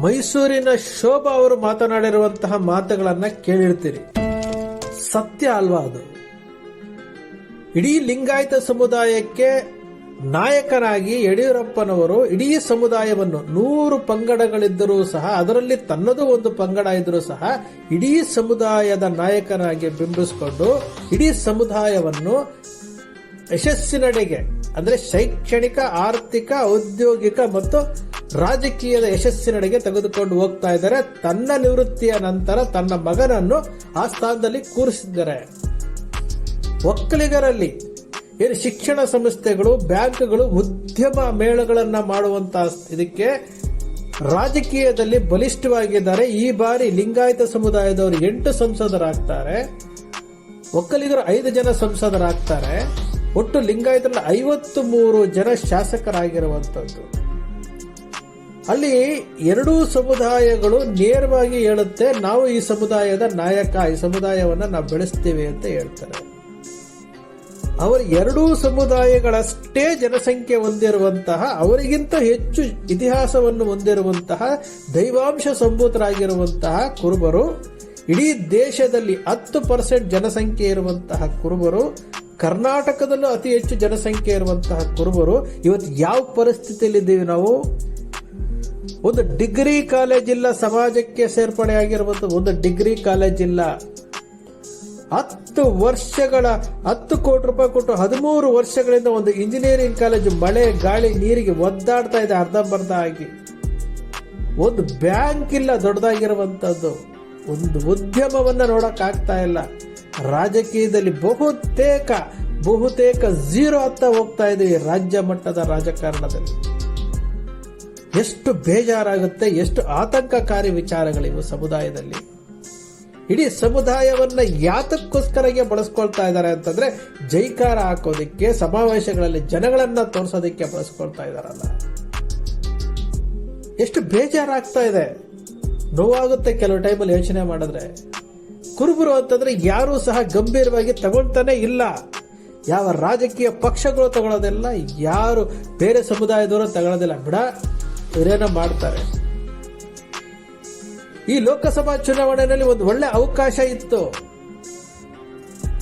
ಮೈಸೂರಿನ ಶೋಭಾ ಅವರು ಮಾತನಾಡಿರುವಂತಹ ಮಾತುಗಳನ್ನ ಕೇಳಿರ್ತೀರಿ. ಸತ್ಯ ಅಲ್ವಾ ಅದು? ಇಡೀ ಲಿಂಗಾಯತ ಸಮುದಾಯಕ್ಕೆ ನಾಯಕನಾಗಿ ಯಡಿಯೂರಪ್ಪನವರು ಇಡೀ ಸಮುದಾಯವನ್ನು ನೂರು ಪಂಗಡಗಳಿದ್ದರೂ ಸಹ, ಅದರಲ್ಲಿ ತನ್ನದು ಒಂದು ಪಂಗಡ ಇದ್ದರೂ ಸಹ, ಇಡೀ ಸಮುದಾಯದ ನಾಯಕನಾಗಿ ಬಿಂಬಿಸಿಕೊಂಡು ಇಡೀ ಸಮುದಾಯವನ್ನು ಯಶಸ್ಸಿನಡೆಗೆ, ಅಂದ್ರೆ ಶೈಕ್ಷಣಿಕ, ಆರ್ಥಿಕ, ಔದ್ಯೋಗಿಕ ಮತ್ತು ರಾಜಕೀಯದ ಯಶಸ್ಸಿನಡೆಗೆ ತೆಗೆದುಕೊಂಡು ಹೋಗ್ತಾ ಇದ್ದಾರೆ. ತನ್ನ ನಿವೃತ್ತಿಯ ನಂತರ ತನ್ನ ಮಗನನ್ನು ಆ ಸ್ಥಾನದಲ್ಲಿ ಕೂರಿಸಿದ್ದಾರೆ. ಒಕ್ಕಲಿಗರಲ್ಲಿ ಏನು ಶಿಕ್ಷಣ ಸಂಸ್ಥೆಗಳು, ಬ್ಯಾಂಕ್ಗಳು ಉದ್ಯಮ ಮೇಳಗಳನ್ನ ಮಾಡುವಂತ ಇದಕ್ಕೆ ರಾಜಕೀಯದಲ್ಲಿ ಬಲಿಷ್ಠವಾಗಿದ್ದಾರೆ. ಈ ಬಾರಿ ಲಿಂಗಾಯತ ಸಮುದಾಯದವರು ಎಂಟು ಸಂಸದರಾಗ್ತಾರೆ. ಒಕ್ಕಲಿಗರು ಐದು ಜನ ಸಂಸದರಾಗ್ತಾರೆ. ಒಟ್ಟು ಲಿಂಗಾಯತರಲ್ಲಿ ಐವತ್ತು ಮೂರು ಜನ ಶಾಸಕರಾಗಿರುವಂತದ್ದು. ಅಲ್ಲಿ ಎರಡೂ ಸಮುದಾಯಗಳು ನೇರವಾಗಿ ಹೇಳುತ್ತೆ, ನಾವು ಈ ಸಮುದಾಯದ ನಾಯಕ, ಈ ಸಮುದಾಯವನ್ನ ನಾವು ಬೆಳೆಸ್ತೀವಿ ಅಂತ ಹೇಳ್ತಾರೆ. ಅವರು ಎರಡೂ ಸಮುದಾಯಗಳಷ್ಟೇ ಜನಸಂಖ್ಯೆ ಹೊಂದಿರುವಂತಹ, ಅವರಿಗಿಂತ ಹೆಚ್ಚು ಇತಿಹಾಸವನ್ನು ಹೊಂದಿರುವಂತಹ, ದೈವಾಂಶ ಸಂಭೂತರಾಗಿರುವಂತಹ ಕುರುಬರು, ಇಡೀ ದೇಶದಲ್ಲಿ ಹತ್ತು ಪರ್ಸೆಂಟ್ ಜನಸಂಖ್ಯೆ ಇರುವಂತಹ ಕುರುಬರು, ಕರ್ನಾಟಕದಲ್ಲೂ ಅತಿ ಹೆಚ್ಚು ಜನಸಂಖ್ಯೆ ಇರುವಂತಹ ಕುರುಬರು, ಇವತ್ತು ಯಾವ ಪರಿಸ್ಥಿತಿಯಲ್ಲಿದ್ದೀವಿ ನಾವು? ಒಂದು ಡಿಗ್ರಿ ಕಾಲೇಜಿಲ್ಲ ಸಮಾಜಕ್ಕೆ ಸೇರ್ಪಡೆಯಾಗಿರುವಂತ ಒಂದು ಡಿಗ್ರಿ ಕಾಲೇಜಿಲ್ಲ ಹತ್ತು ವರ್ಷಗಳ, ಹತ್ತು ಕೋಟಿ ರೂಪಾಯಿ ಕೊಟ್ಟು ಹದಿಮೂರು ವರ್ಷಗಳಿಂದ ಒಂದು ಇಂಜಿನಿಯರಿಂಗ್ ಕಾಲೇಜು ಮಳೆ, ಗಾಳಿ, ನೀರಿಗೆ ಒದ್ದಾಡ್ತಾ ಇದೆ, ಅರ್ಧಂಬರ್ಧ ಆಗಿ. ಒಂದು ಬ್ಯಾಂಕ್ ಇಲ್ಲ, ದೊಡ್ಡದಾಗಿರುವಂತದ್ದು. ಒಂದು ಉದ್ಯಮವನ್ನ ನೋಡಕ್ ಆಗ್ತಾ ಇಲ್ಲ. ರಾಜಕೀಯದಲ್ಲಿ ಬಹುತೇಕ ಬಹುತೇಕ ಜೀರೋ ಅಂತ ಹೋಗ್ತಾ ಇದೆ ರಾಜ್ಯ ಮಟ್ಟದ ರಾಜಕಾರಣದಲ್ಲಿ. ಎಷ್ಟು ಬೇಜಾರಾಗುತ್ತೆ, ಎಷ್ಟು ಆತಂಕಕಾರಿ ವಿಚಾರಗಳಿವು ಸಮುದಾಯದಲ್ಲಿ. ಇಡೀ ಸಮುದಾಯವನ್ನ ಯಾತಕ್ಕೋಸ್ಕರಗೆ ಬಳಸ್ಕೊಳ್ತಾ ಇದ್ದಾರೆ ಅಂತಂದ್ರೆ ಜೈಕಾರ ಹಾಕೋದಿಕ್ಕೆ, ಸಮಾವೇಶಗಳಲ್ಲಿ ಜನಗಳನ್ನ ತೋರಿಸೋದಕ್ಕೆ ಬಳಸ್ಕೊಳ್ತಾ ಇದಾರಲ್ಲ ಎಷ್ಟು ಬೇಜಾರಾಗ್ತಾ ಇದೆ. ನೋವಾಗುತ್ತೆ ಕೆಲವು ಟೈಮಲ್ಲಿ ಯೋಚನೆ ಮಾಡಿದ್ರೆ. ಕುರುಬರು ಅಂತಂದ್ರೆ ಯಾರೂ ಸಹ ಗಂಭೀರವಾಗಿ ತಗೊಳ್ತಾನೆ ಇಲ್ಲ. ಯಾವ ರಾಜಕೀಯ ಪಕ್ಷಗಳು ತಗೊಳ್ಳೋದಿಲ್ಲ, ಯಾರು ಬೇರೆ ಸಮುದಾಯದವರು ತಗೊಳ್ಳೋದಿಲ್ಲ. ಬಿಡ ಇವರೇನೋ ಮಾಡ್ತಾರೆ. ಈ ಲೋಕಸಭಾ ಚುನಾವಣೆಯಲ್ಲಿ ಒಂದು ಒಳ್ಳೆ ಅವಕಾಶ ಇತ್ತು.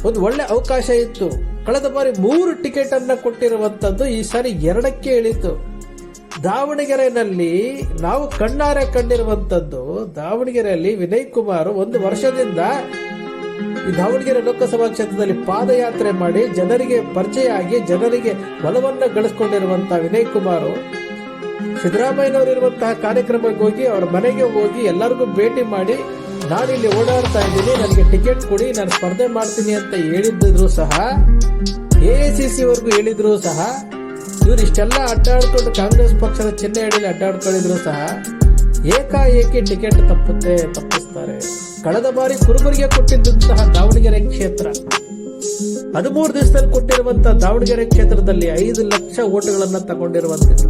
ಒಂದು ಒಳ್ಳೆ ಅವಕಾಶ ಇತ್ತು. ಕಳೆದ ಬಾರಿ ಮೂರು ಟಿಕೆಟ್ ಅನ್ನ ಕೊಟ್ಟಿರುವಂತದ್ದು ಈ ಸಾರಿ ಎರಡಕ್ಕೆ ಇಳಿತು. ದಾವಣಗೆರೆಯಲ್ಲಿ ನಾವು ಕಣ್ಣಾರೆ ಕಂಡಿರುವಂತದ್ದು ದಾವಣಗೆರೆಯಲ್ಲಿ ವಿನಯ್ ಕುಮಾರ್ ಒಂದು ವರ್ಷದಿಂದ ಈ ದಾವಣಗೆರೆ ಲೋಕಸಭಾ ಕ್ಷೇತ್ರದಲ್ಲಿ ಪಾದಯಾತ್ರೆ ಮಾಡಿ ಜನರಿಗೆ ಪರಿಚಯ ಆಗಿ ಜನರಿಗೆ ಬಲವನ್ನ ಗಳಿಸಿಕೊಂಡಿರುವಂತಹ ವಿನಯ್ ಕುಮಾರ್. ಸಿದ್ದರಾಮಯ್ಯನವರು ಇರುವಂತಹ ಕಾರ್ಯಕ್ರಮಕ್ಕೆ ಹೋಗಿ ಅವರ ಮನೆಗೆ ಹೋಗಿ ಎಲ್ಲರಿಗೂ ಭೇಟಿ ಮಾಡಿ, ನಾನು ಇಲ್ಲಿ ಓಡಾಡ್ತಾ ಇದ್ದೀನಿ, ನನಗೆ ಟಿಕೆಟ್ ಕೊಡಿ, ನಾನು ಸ್ಪರ್ಧೆ ಮಾಡ್ತೀನಿ ಅಂತ ಹೇಳಿದ್ರು ಸಹ, ಎ ವರ್ಗೂ ಹೇಳಿದ್ರು ಸಹ, ಇವ್ರು ಇಷ್ಟೆಲ್ಲ ಅಡ್ಡಾಡ್ಕೊಂಡು ಕಾಂಗ್ರೆಸ್ ಪಕ್ಷದ ಚಿಹ್ನೆ ಅಡಿಯಲ್ಲಿ ಅಡ್ಡಾಡ್ಕೊಂಡಿದ್ರು ಸಹ, ಏಕಾಏಕಿ ಟಿಕೆಟ್ ತಪ್ಪುತ್ತೆ, ತಪ್ಪಿಸ್ತಾರೆ. ಕಳೆದ ಬಾರಿ ಕುರುಬರಿಗೆ ಕೊಟ್ಟಿದ್ದಂತಹ ದಾವಣಗೆರೆ ಕ್ಷೇತ್ರ, ಹದಿಮೂರು ದಿವಸದಲ್ಲಿ ಕೊಟ್ಟಿರುವಂತಹ ದಾವಣಗೆರೆ ಕ್ಷೇತ್ರದಲ್ಲಿ ಐದು ಲಕ್ಷ ಓಟುಗಳನ್ನು ತಗೊಂಡಿರುವಂತದ್ದು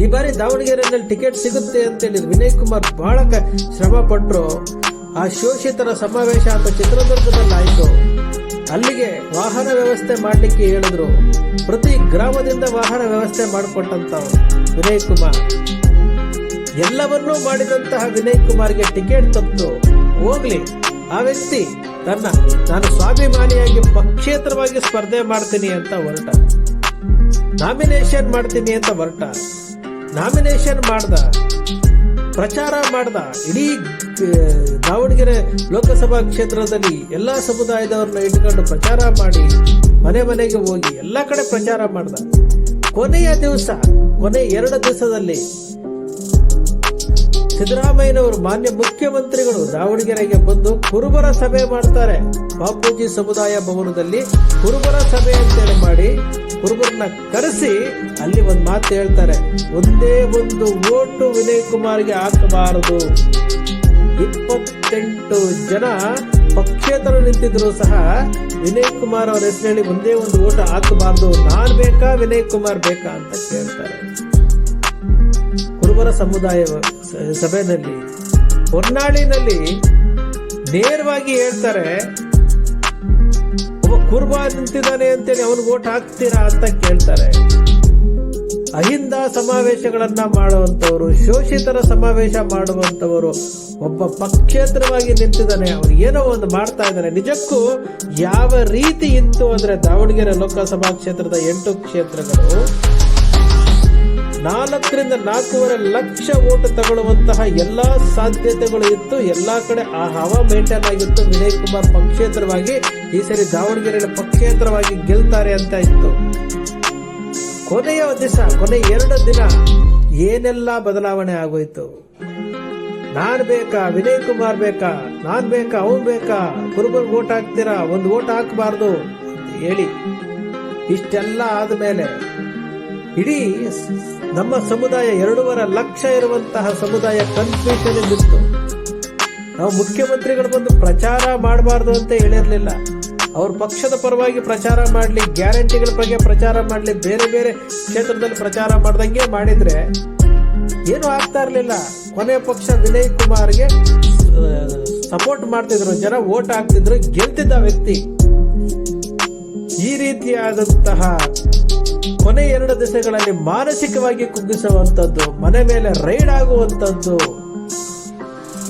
ಈ ಬಾರಿ ದಾವಣಗೆರೆಯಲ್ಲಿ ಟಿಕೆಟ್ ಸಿಗುತ್ತೆ ಅಂತೇಳಿ ವಿನಯ್ ಕುಮಾರ್ ಬಹಳ ಶ್ರಮ ಪಟ್ಟರು ಆ ಶೋಷಿತರ ಸಮಾವೇಶ ಅಂತ ಚಿತ್ರದುರ್ಗದಲ್ಲಿ ಆಯಿತು. ಅಲ್ಲಿಗೆ ವಾಹನ ವ್ಯವಸ್ಥೆ ಮಾಡಲಿಕ್ಕೆ ಹೇಳಿದ್ರು. ಪ್ರತಿ ಗ್ರಾಮದಿಂದ ವಾಹನ ವ್ಯವಸ್ಥೆ ಮಾಡಿಕೊಟ್ಟಂತ ವಿನಯ್ ಕುಮಾರ್. ಎಲ್ಲವನ್ನೂ ಮಾಡಿದಂತಹ ವಿನಯ್ ಕುಮಾರ್ಗೆ ಟಿಕೆಟ್ ತಪ್ಪು ಹೋಗ್ಲಿ. ಆ ವ್ಯಕ್ತಿ ತನ್ನ ನಾನು ಸ್ವಾಭಿಮಾನಿಯಾಗಿ ಪಕ್ಷೇತರವಾಗಿ ಸ್ಪರ್ಧೆ ಮಾಡ್ತೀನಿ ಅಂತ ಹೊರಟ. ನಾಮಿನೇಷನ್ ಮಾಡ್ತೀನಿ ಅಂತ ಹೊರಟ. ನಾಮಿನೇಷನ್ ಮಾಡ್ದ, ಪ್ರಚಾರ ಮಾಡ್ದ, ಇಡೀ ದಾವಣಗೆರೆ ಲೋಕಸಭಾ ಕ್ಷೇತ್ರದಲ್ಲಿ ಎಲ್ಲಾ ಸಮುದಾಯದವ್ರನ್ನ ಇಟ್ಕೊಂಡು ಪ್ರಚಾರ ಮಾಡಿ, ಮನೆ ಮನೆಗೆ ಹೋಗಿ ಎಲ್ಲ ಕಡೆ ಪ್ರಚಾರ ಮಾಡ್ದ. ಕೊನೆಯ ದಿವಸ, ಕೊನೆ ಎರಡು ದಿವಸದಲ್ಲಿ ಸಿದ್ದರಾಮಯ್ಯನವರು ಮಾನ್ಯ ಮುಖ್ಯಮಂತ್ರಿಗಳು ದಾವಣಗೆರೆಗೆ ಬಂದು ಕುರುಬರ ಸಭೆ ಮಾಡ್ತಾರೆ. ಬಾಪೂಜಿ ಸಮುದಾಯ ಭವನದಲ್ಲಿ ಕುರುಬರ ಸಭೆ ಅಂತೇಳಿ ಮಾಡಿ ಕುರುಬರನ್ನ ಕರೆಸಿ ಅಲ್ಲಿ ಒಂದು ಮಾತು ಹೇಳ್ತಾರೆ. ಒಂದೇ ಒಂದು ಓಟು ವಿನಯ್ ಕುಮಾರ್ಗೆ ಹಾಕಬಾರದು. ಇಪ್ಪತ್ತೆಂಟು ಜನ ಪಕ್ಷೇತರ ನಿಂತಿದ್ರು ಸಹ ವಿನಯ್ ಕುಮಾರ್ ಅವರ ಹೆಸರಲ್ಲಿ ಒಂದೇ ಒಂದು ಓಟ ಹಾಕಬಾರದು. ನಾನ್ ಬೇಕಾ, ವಿನಯ್ ಕುಮಾರ್ ಬೇಕಾ? ಅಂತ ಕೇಳ್ತಾರೆ. ಕುರುಬರ ಸಮುದಾಯ ಸಭೆಯಲ್ಲಿ, ಹೊನ್ನಾಳಿನಲ್ಲಿ ನೇರವಾಗಿ ಹೇಳ್ತಾರೆ, ಒಬ್ಬ ಕುರುಬ ನಿಂತಿದ್ದಾನೆ ಅಂತೇಳಿ ಅವನಿಗೆ ಓಟ್ ಹಾಕ್ತೀರಾ ಅಂತ ಕೇಳ್ತಾರೆ. ಅಹಿಂದ ಸಮಾವೇಶಗಳನ್ನ ಮಾಡುವಂತವರು ಶೋಷಿತರ ಸಮಾವೇಶ ಮಾಡುವಂತವರು ಒಬ್ಬ ಪಕ್ಷೇತರವಾಗಿ ನಿಂತಿದ್ದಾನೆ, ಅವ್ರು ಏನೋ ಒಂದು ಮಾಡ್ತಾ ಇದ್ದಾನೆ ನಿಜಕ್ಕೂ ಯಾವ ರೀತಿ ಇತ್ತು ಅಂದ್ರೆ ದಾವಣಗೆರೆ ಲೋಕಸಭಾ ಕ್ಷೇತ್ರದ ಎಂಟು ಕ್ಷೇತ್ರಗಳು ನಾಲ್ಕರಿಂದ ನಾಲ್ಕೂವರೆ ಲಕ್ಷ ಓಟ್ ತಗೊಳ್ಳುವಂತಹ ಎಲ್ಲಾ ಸಾಧ್ಯತೆಗಳು ಇತ್ತು. ಎಲ್ಲಾ ಕಡೆ ಆ ಹವಾ ಮೇಂಟೈನ್ ಆಗಿತ್ತು. ವಿನಯ್ ಕುಮಾರ್ ಪಕ್ಷೇತರವಾಗಿ, ಈ ಸರಿ ದಾವಣಗೆರೆಯಲ್ಲಿ ಪಕ್ಷೇತರವಾಗಿ ಗೆಲ್ತಾರೆ ಅಂತ ಇತ್ತು. ಕೊನೆಯ ದಿವಸ, ಕೊನೆ ಎರಡು ದಿನ ಏನೆಲ್ಲ ಬದಲಾವಣೆ ಆಗೋಯ್ತು? ನಾನು ಬೇಕಾ? ವಿನಯ್ ಕುಮಾರ್ ಬೇಕಾ? ನಾನ್ ಬೇಕಾ? ಅವನು ಬೇಕಾ? ಕುರುಬರ್ಗ್ ಓಟ್ ಹಾಕ್ತೀರಾ? ಒಂದು ಓಟ್ ಹಾಕಬಾರ್ದು ಹೇಳಿ, ಇಷ್ಟೆಲ್ಲ ಆದ್ಮೇಲೆ, ಇಡೀ ಸ್- ನಮ್ಮ ಸಮುದಾಯ ಎರಡೂವರೆ ಲಕ್ಷ ಇರುವಂತಹ ಸಮುದಾಯ ಕನ್ಫ್ಯೂಷನ್ ಇತ್ತು ನಾವು ಮುಖ್ಯಮಂತ್ರಿಗಳು ಬಂದು ಪ್ರಚಾರ ಮಾಡಬಾರ್ದು ಅಂತ ಹೇಳಿರಲಿಲ್ಲ. ಅವ್ರ ಪಕ್ಷದ ಪರವಾಗಿ ಪ್ರಚಾರ ಮಾಡಲಿ, ಗ್ಯಾರಂಟಿಗಳ ಬಗ್ಗೆ ಪ್ರಚಾರ ಮಾಡಲಿ, ಬೇರೆ ಬೇರೆ ಕ್ಷೇತ್ರದಲ್ಲಿ ಪ್ರಚಾರ ಮಾಡ್ದಂಗೆ ಮಾಡಿದ್ರೆ ಏನು ಆಗ್ತಾ ಇರಲಿಲ್ಲ. ಕೊನೆ ಪಕ್ಷ ವಿನಯ್ ಕುಮಾರ್ಗೆ ಸಪೋರ್ಟ್ ಮಾಡ್ತಿದ್ರು. ಜನ ವೋಟ್ ಹಾಕ್ತಿದ್ರು, ಗೆಲ್ತಿದ್ದ ವ್ಯಕ್ತಿ. ಈ ರೀತಿಯಾದಂತಹ ಕೊನೆ ಎರಡು ದಿಸೆಗಳಲ್ಲಿ ಮಾನಸಿಕವಾಗಿ ಕುಗ್ಗಿಸುವಂತದ್ದು ಮನೆ ಮೇಲೆ ರೈಡ್ ಆಗುವಂತದ್ದು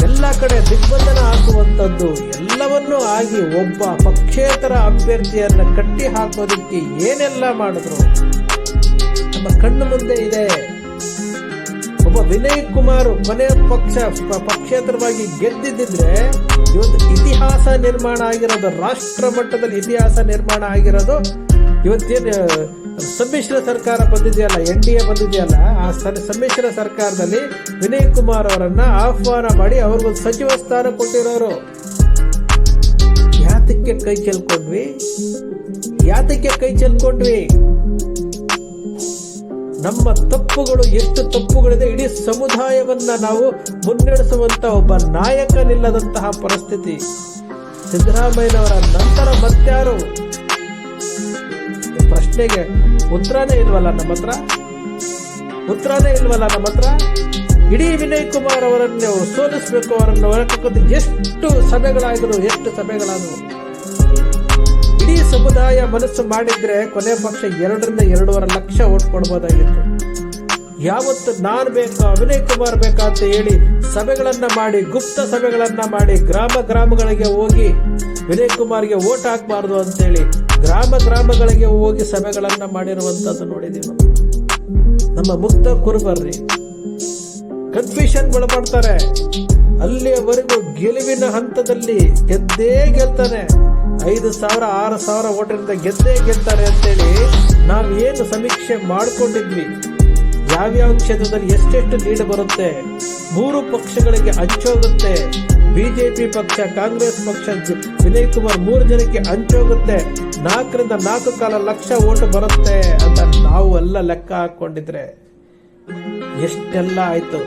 ಎಲ್ಲ ಕಡೆ ದಿಗ್ಬಂಧನ ಹಾಕುವಂತದ್ದು ಎಲ್ಲವನ್ನೂ ಆಗಿ ಒಬ್ಬ ಪಕ್ಷೇತರ ಅಭ್ಯರ್ಥಿಯನ್ನ ಕಟ್ಟಿ ಹಾಕೋದಕ್ಕೆ ಏನೆಲ್ಲ ಮಾಡಿದ್ರು? ನಮ್ಮ ಕಣ್ಣು ಮುಂದೆ ಇದೆ. ಒಬ್ಬ ವಿನಯ್ ಕುಮಾರ್ ಕೊನೆ ಪಕ್ಷ ಪಕ್ಷೇತರವಾಗಿ ಗೆದ್ದಿದ್ದಿದ್ರೆ, ಇವತ್ತು ಇತಿಹಾಸ ನಿರ್ಮಾಣ ಆಗಿರೋದು, ರಾಷ್ಟ್ರ ಮಟ್ಟದಲ್ಲಿ ಇತಿಹಾಸ ನಿರ್ಮಾಣ ಆಗಿರೋದು ಇವತ್ತೇನು ಸಮ್ಮಿಶ್ರ ಸರ್ಕಾರ ಬಂದಿದೆಯಲ್ಲ, ಎನ್ ಡಿ ಎ ಬಂದಿದೆಯಲ್ಲ, ಆ ಸಮ್ಮಿಶ್ರ ಸರ್ಕಾರದಲ್ಲಿ ವಿನಯ್ ಕುಮಾರ್ ಅವರನ್ನ ಆಹ್ವಾನ ಮಾಡಿ ಅವ್ರಿಗೊಂದು ಸಚಿವ ಸ್ಥಾನ ಕೊಟ್ಟಿರೋರು. ಯಾತಕ್ಕೆ ಕೈ ಚೆಲ್ಕೊಂಡ್ವಿ? ಯಾತಕ್ಕೆ ಕೈ ಚೆಲ್ಕೊಂಡ್ವಿ? ನಮ್ಮ ತಪ್ಪುಗಳು ಎಷ್ಟು ತಪ್ಪುಗಳಿದೆ, ಇಡೀ ಸಮುದಾಯವನ್ನ ನಾವು ಮುನ್ನಡೆಸುವಂತ ಒಬ್ಬ ನಾಯಕನಿಲ್ಲದಂತಹ ಪರಿಸ್ಥಿತಿ. ಸಿದ್ದರಾಮಯ್ಯನವರ ನಂತರ ಈ ಪ್ರಶ್ನೆಗೆ ಉತ್ತರನೇ ಇಲ್ವಲ್ಲ ನಮ್ಮ ಹತ್ರ? ಉತ್ತರನೇ ಇಲ್ವಲ್ಲ ನಮ್ಮ ಹತ್ರ? ಇಡೀ ವಿನಯ್ ಕುಮಾರ್ ಅವರನ್ನು ಸೋಲಿಸಬೇಕು, ಅವರನ್ನು ಹೊರಕಕ್ಕಂತ ಎಷ್ಟು ಸಭೆಗಳಾದರು, ಎಷ್ಟು ಸಭೆಗಳಾದವು ಇಡೀ ಸಮುದಾಯ ಮನಸ್ಸು ಮಾಡಿದ್ರೆ ಕೊನೆ ಪಕ್ಷ ಎರಡರಿಂದ ಎರಡೂವರೆ ಲಕ್ಷ ಓಟ್ ಕೊಡ್ಬೋದಾಗಿತ್ತು. ಯಾವತ್ತು ನಾನು ಬೇಕಾ, ವಿನಯ್ ಕುಮಾರ್ ಬೇಕಾ ಅಂತ ಹೇಳಿ ಸಭೆಗಳನ್ನ ಮಾಡಿ, ಗುಪ್ತ ಸಭೆಗಳನ್ನ ಮಾಡಿ, ಗ್ರಾಮ ಗ್ರಾಮಗಳಿಗೆ ಹೋಗಿ ವಿನಯ್ ಕುಮಾರ್ಗೆ ಓಟ್ ಹಾಕಬಾರ್ದು ಅಂತೇಳಿ ಗ್ರಾಮ ಗ್ರಾಮಗಳಿಗೆ ಹೋಗಿ ಸಭೆಗಳನ್ನು ಮಾಡಿರುವಂತದ್ದು ನೋಡಿದೀವಿ ನಾವು. ನಮ್ಮ ಮುಕ್ತ ಕುರುಬರ್ರಿ ಕನ್ಫ್ಯೂಷನ್ ಒಳಪಡ್ತಾರೆ ಅಲ್ಲಿಯವರೆಗೂ ಗೆಲುವಿನ ಹಂತದಲ್ಲಿ ಗೆದ್ದೇ ಗೆಲ್ತಾನೆ. ಐದು ಸಾವಿರ, ಆರು ಸಾವಿರ ಓಟರಿಂದ ಗೆದ್ದೇ ಗೆಲ್ತಾರೆ ಅಂತೇಳಿ ನಾವು ಏನು ಸಮೀಕ್ಷೆ ಮಾಡಿಕೊಂಡಿದ್ವಿ. ಯಾವ್ಯಾವ ಕ್ಷೇತ್ರದಲ್ಲಿ ಎಷ್ಟೆಷ್ಟು ಲೀಡ್ ಬರುತ್ತೆ, ಮೂರು ಪಕ್ಷಗಳಿಗೆ ಹಂಚೋಗುತ್ತೆ ಬಿಜೆಪಿ ಪಕ್ಷ, ಕಾಂಗ್ರೆಸ್ ಪಕ್ಷ, ವಿನಯ್ ಕುಮಾರ್ ಮೂರು ಜನಕ್ಕೆ ಹಂಚೋಗುತ್ತೆ ನಾಲ್ಕರಿಂದ ನಾಲ್ಕು ಕಾಲ ಲಕ್ಷ ಓಟು ಬರುತ್ತೆ ಅಂತ ನಾವು ಎಲ್ಲ ಲೆಕ್ಕ ಹಾಕೊಂಡಿದ್ರೆ ಎಷ್ಟೆಲ್ಲ ಆಯ್ತು?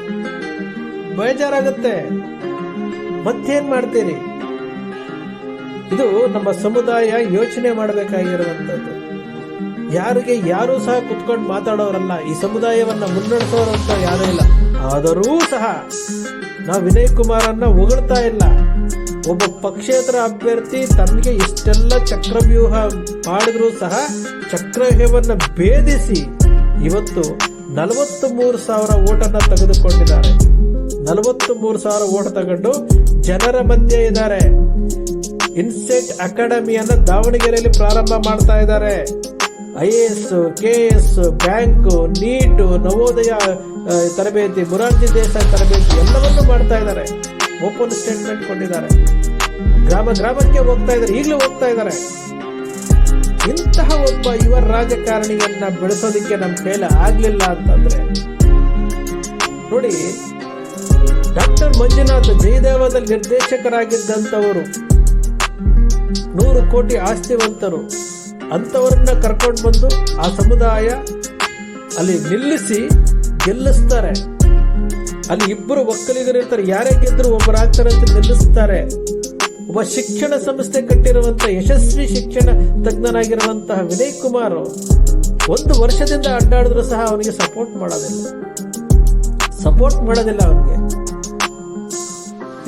ಬೇಜಾರಾಗುತ್ತೆ. ಮತ್ತೇನ್ ಮಾಡ್ತೀರಿ? ಇದು ನಮ್ಮ ಸಮುದಾಯ ಯೋಚನೆ ಮಾಡಬೇಕಾಗಿರುವಂತದ್ದು ಯಾರಿಗೆ ಯಾರು ಸಹ ಕುತ್ಕೊಂಡು ಮಾತಾಡೋರಲ್ಲ, ಈ ಸಮುದಾಯವನ್ನ ಮುನ್ನಡೆಸೋರಂತ ಅಂತ ಯಾರೂ ಇಲ್ಲ. ಆದರೂ ಸಹ ನಾವು ವಿನಯ್ ಕುಮಾರನ್ನ ಹೊಗಳ್ತಾ ಇಲ್ಲ. ಒಬ್ಬ ಪಕ್ಷೇತರ ಅಭ್ಯರ್ಥಿ ತನಗೆ ಇಷ್ಟೆಲ್ಲ ಚಕ್ರವ್ಯೂಹ ಮಾಡಿದ್ರೂ ಸಹ ಚಕ್ರವ್ಯೂಹವನ್ನ ಭೇದಿಸಿ ಇವತ್ತು ನಲವತ್ತು ಮೂರು ಸಾವಿರ ಓಟನ್ನು ತೆಗೆದುಕೊಂಡಿದ್ದಾರೆ. ನಲವತ್ತು ಮೂರು ಸಾವಿರ ಓಟ ತಗೊಂಡು ಜನರ ಮಧ್ಯೆ ಇದ್ದಾರೆ. ಇನ್ಸೆಟ್ ಅಕಾಡೆಮಿಯನ್ನು ದಾವಣಗೆರೆಯಲ್ಲಿ ಪ್ರಾರಂಭ ಮಾಡ್ತಾ ಇದ್ದಾರೆ. I A S, K S, bank, NEET, Navodaya ತರಬೇತಿ, ಮುರಾರ್ಜಿ ದೇಸಾಯಿ ತರಬೇತಿ ಎಲ್ಲವನ್ನೂ ಮಾಡ್ತಾ ಇದ್ದಾರೆ. ಓಪನ್ ಸ್ಟೇಟ್ಮೆಂಟ್ ಕೊಟ್ಟಿದ್ದಾರೆ. ಗ್ರಾಮ ಗ್ರಾಮಕ್ಕೆ ಹೋಗ್ತಾ ಇದ್ದಾರೆ, ಈಗಲೂ ಹೋಗ್ತಾ ಇದ್ದಾರೆ. ಇಂತಹ ಒಬ್ಬ ಯುವ ರಾಜಕಾರಣಿಯನ್ನ ಬೆಳೆಸೋದಕ್ಕೆ ನಮ್ಮ ಕೈಲ ಆಗ್ಲಿಲ್ಲ ಅಂತಂದ್ರೆ, ನೋಡಿ, ಡಾಕ್ಟರ್ ಮಂಜುನಾಥ್ ಜಯದೇವದ ನಿರ್ದೇಶಕರಾಗಿದ್ದಂಥವರು, ನೂರು ಕೋಟಿ ಆಸ್ತಿವಂತರು, ಅಂಥವರನ್ನ ಕರ್ಕೊಂಡು ಬಂದು ಆ ಸಮುದಾಯ ಅಲ್ಲಿ ನಿಲ್ಲಿಸಿ ಗೆಲ್ಲಿಸ್ತಾರೆ. ಅಲ್ಲಿ ಇಬ್ಬರು ಒಕ್ಕಲಿಗರು ಇರ್ತಾರೆ. ಯಾರೇ ಗೆದ್ರು ಒಬ್ಬರಾಗ್ತಾರೆ ಅಂತ ನಿಲ್ಲಿಸ್ತಾರೆ. ಒಬ್ಬ ಶಿಕ್ಷಣ ಸಂಸ್ಥೆ ಕಟ್ಟಿರುವಂತಹ ಯಶಸ್ವಿ ಶಿಕ್ಷಣ ತಜ್ಞನಾಗಿರುವಂತಹ ವಿನಯ್ ಕುಮಾರ್ ಒಂದು ವರ್ಷದಿಂದ ಅಡ್ಡಾಡಿದ್ರು ಸಹ ಅವನಿಗೆ ಸಪೋರ್ಟ್ ಮಾಡೋದಿಲ್ಲ. ಸಪೋರ್ಟ್ ಮಾಡೋದಿಲ್ಲ ಅವನಿಗೆ.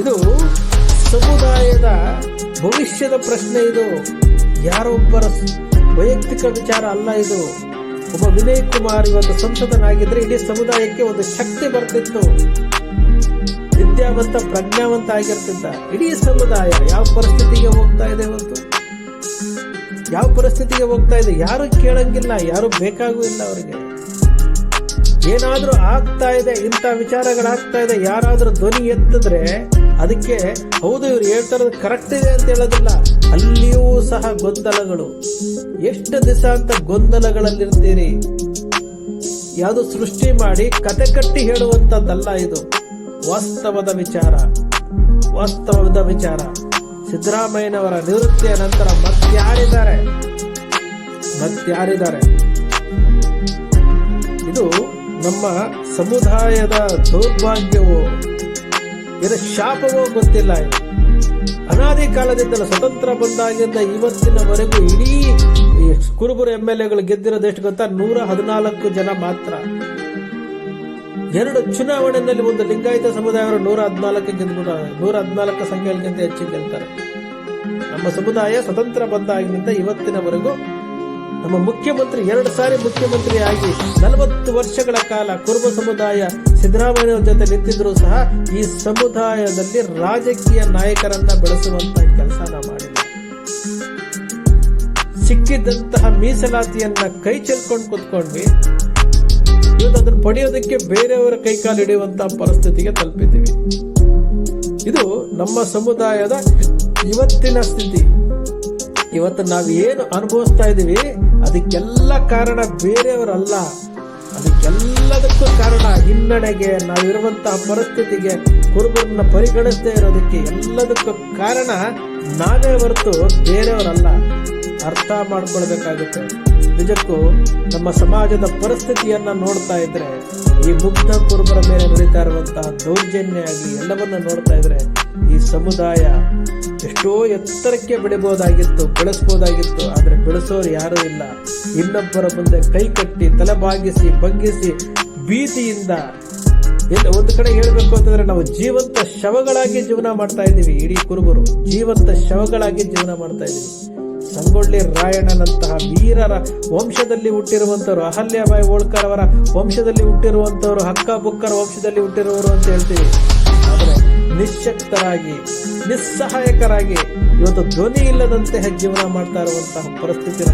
ಇದು ಸಮುದಾಯದ ಭವಿಷ್ಯದ ಪ್ರಶ್ನೆ ಇದು. ಯಾರೊಬ್ಬರ ವೈಯಕ್ತಿಕ ವಿಚಾರ ಅಲ್ಲ ಇದು. ಒಬ್ಬ ವಿನಯ್ ಕುಮಾರ್ ಇವತ್ತು ಸಂಸದನಾಗಿದ್ರೆ ಇಡೀ ಸಮುದಾಯಕ್ಕೆ ಒಂದು ಶಕ್ತಿ ಬರ್ತಿತ್ತು. ವಿದ್ಯಾವಂತ, ಪ್ರಜ್ಞಾವಂತ ಆಗಿರ್ತಿದ್ದ ಇಡೀ ಸಮುದಾಯ ಯಾವ ಪರಿಸ್ಥಿತಿಗೆ ಹೋಗ್ತಾ ಇದೆ ಇವತ್ತು? ಯಾವ ಪರಿಸ್ಥಿತಿಗೆ ಹೋಗ್ತಾ ಇದೆ? ಯಾರು ಕೇಳಂಗಿಲ್ಲ, ಯಾರು ಬೇಕಾಗೂ ಇಲ್ಲ ಅವರಿಗೆ. ಏನಾದ್ರೂ ಆಗ್ತಾ ಇದೆ, ಇಂಥ ವಿಚಾರಗಳಾಗ್ತಾ ಇದೆ, ಯಾರಾದರೂ ಧ್ವನಿ ಎತ್ತಿದ್ರೆ ಅದಕ್ಕೆ, ಹೌದು, ಇವ್ರು ಹೇಳ್ತಾರದು ಕರೆಕ್ಟ್ ಇದೆ ಅಂತ ಹೇಳೋದಿಲ್ಲ. ಅಲ್ಲಿಯೂ ಸಹ ಗೊಂದಲಗಳು. ಎಷ್ಟು ದಿವಸ ಅಂತ ಗೊಂದಲಗಳಲ್ಲಿರ್ತೀರಿ? ಯಾವುದು ಸೃಷ್ಟಿ ಮಾಡಿ ಕತೆ ಕಟ್ಟಿ ಹೇಳುವಂಥದ್ದಲ್ಲ ಇದು. ವಾಸ್ತವದ ವಿಚಾರ. ವಾಸ್ತವದ ವಿಚಾರ. ಸಿದ್ದರಾಮಯ್ಯನವರ ನಿವೃತ್ತಿಯ ನಂತರ ಮತ್ತಾರಿದ್ದಾರೆ. ಮತ್ತಾರಿದ್ದಾರೆ. ಇದು ನಮ್ಮ ಸಮುದಾಯದ ದೌರ್ಭಾಗ್ಯವೋ? ಇದರ ಶಾಪವೋ ಗೊತ್ತಿಲ್ಲ ಅನಾದಿ ಕಾಲದಿಂದಲೂ ಸ್ವತಂತ್ರ ಬಂದಾಗಿಂದ ಇವತ್ತಿನವರೆಗೂ ಇಡೀ ಕುರುಬರು ಎಂ ಎಲ್ ಎಗಳು ಗೆದ್ದಿರೋದು ಎಷ್ಟು ಗೊತ್ತಾ? ನೂರ ಹದಿನಾಲ್ಕು ಜನ ಮಾತ್ರ. ಎರಡು ಚುನಾವಣೆಯಲ್ಲಿ ಒಂದು ಲಿಂಗಾಯತ ಸಮುದಾಯವರು ನೂರ ಹದಿನಾಲ್ಕು ಗೆದ್ದುಬಿಟ್ಟಾರೆ ನೂರ ಹದಿನಾಲ್ಕು ಸಂಖ್ಯೆಯಲ್ಲಿ ಹೆಚ್ಚು ಗೆಲ್ತಾರೆ. ನಮ್ಮ ಸಮುದಾಯ ಸ್ವತಂತ್ರ ಬಂದಾಗಿನಿಂದ ಇವತ್ತಿನವರೆಗೂ ನಮ್ಮ ಮುಖ್ಯಮಂತ್ರಿ, ಎರಡು ಸಾರಿ ಮುಖ್ಯಮಂತ್ರಿ ಆಗಿ ನಲವತ್ತು ವರ್ಷಗಳ ಕಾಲ ಕುರುಬ ಸಮುದಾಯ ಸಿದ್ದರಾಮಯ್ಯ ಜೊತೆ ನಿಂತಿದ್ರು ಸಹ ಈ ಸಮುದಾಯದಲ್ಲಿ ರಾಜಕೀಯ ನಾಯಕರನ್ನ ಬೆಳೆಸುವಂತ ಕೆಲಸ ನಾವು ಮಾಡಿಲ್ಲ. ಸಿಕ್ಕಿದಂತಹ ಮೀಸಲಾತಿಯನ್ನ ಕೈ ಚೆಲ್ಕೊಂಡು ಕುತ್ಕೊಂಡ್ವಿ. ಇವತ್ತು ಪಡೆಯೋದಕ್ಕೆ ಬೇರೆಯವರ ಕೈಕಾಲು ಹಿಡಿಯುವಂತಹ ಪರಿಸ್ಥಿತಿಗೆ ತಲುಪಿದ್ದೀವಿ. ಇದು ನಮ್ಮ ಸಮುದಾಯದ ಇವತ್ತಿನ ಸ್ಥಿತಿ. ಇವತ್ತು ನಾವು ಏನು ಅನುಭವಿಸ್ತಾ ಇದ್ದೀವಿ ಅದಕ್ಕೆಲ್ಲ ಕಾರಣ ಬೇರೆಯವರಲ್ಲ. ಅದಕ್ಕೆಲ್ಲದಕ್ಕೂ ಕಾರಣ ಹಿನ್ನಡೆಗೆ ನಾವಿರುವಂತಹ ಪರಿಸ್ಥಿತಿಗೆ ಕುರುಬರನ್ನ ಪರಿಗಣಿಸದೇ ಇರೋದಕ್ಕೆ ಎಲ್ಲದಕ್ಕೂ ಕಾರಣ ನಾವೇ ಹೊರತು ಬೇರೆಯವರಲ್ಲ. ಅರ್ಥ ಮಾಡ್ಕೊಳ್ಬೇಕಾಗುತ್ತೆ. ನಿಜಕ್ಕೂ ನಮ್ಮ ಸಮಾಜದ ಪರಿಸ್ಥಿತಿಯನ್ನ ನೋಡ್ತಾ ಇದ್ರೆ, ಈ ಮುಗ್ಧ ಕುರುಬರ ಮೇಲೆ ನಡೀತಾ ಇರುವಂತಹ ದೌರ್ಜನ್ಯ ಆಗಿ ಎಲ್ಲವನ್ನ ನೋಡ್ತಾ ಇದ್ರೆ, ಈ ಸಮುದಾಯ ಎಷ್ಟೋ ಎತ್ತರಕ್ಕೆ ಬೆಳಿಬೋದಾಗಿತ್ತು, ಬೆಳೆಸ್ಬೋದಾಗಿತ್ತು, ಆದರೆ ಬೆಳೆಸೋರು ಯಾರೂ ಇಲ್ಲ. ಇನ್ನೊಬ್ಬರ ಮುಂದೆ ಕೈ ಕಟ್ಟಿ ತಲೆಬಾಗಿಸಿ ಬಗ್ಗಿಸಿ ಭೀತಿಯಿಂದ. ಎಲ್ಲ ಒಂದು ಕಡೆ ಹೇಳ್ಬೇಕು ಅಂತಂದ್ರೆ, ನಾವು ಜೀವಂತ ಶವಗಳಾಗಿ ಜೀವನ ಮಾಡ್ತಾ ಇದ್ದೀವಿ. ಇಡೀ ಕುರುಬರು ಜೀವಂತ ಶವಗಳಾಗಿ ಜೀವನ ಮಾಡ್ತಾ ಇದ್ದೀವಿ. ಸಂಗೊಳ್ಳಿ ರಾಯಣ್ಣನಂತಹ ವೀರರ ವಂಶದಲ್ಲಿ ಹುಟ್ಟಿರುವಂಥವ್ರು ಅಹಲ್ಯಾಬಾಯಿ ಹೋಳ್ಕರ್ ಅವರ ವಂಶದಲ್ಲಿ ಹುಟ್ಟಿರುವಂಥವ್ರು ಹಕ್ಕ ಬುಕ್ಕರ ವಂಶದಲ್ಲಿ ಹುಟ್ಟಿರುವವರು ಅಂತ ಹೇಳ್ತೀವಿ. ಆದರೆ ನಿಶಕ್ತರಾಗಿ ನಿಸ್ಸಹಾಯಕರಾಗಿ ಇವತ್ತು ಧ್ವನಿ ಇಲ್ಲದಂತೆ ಜೀವನ ಮಾಡ್ತಾ ಇರುವಂತಹ ಪರಿಸ್ಥಿತಿ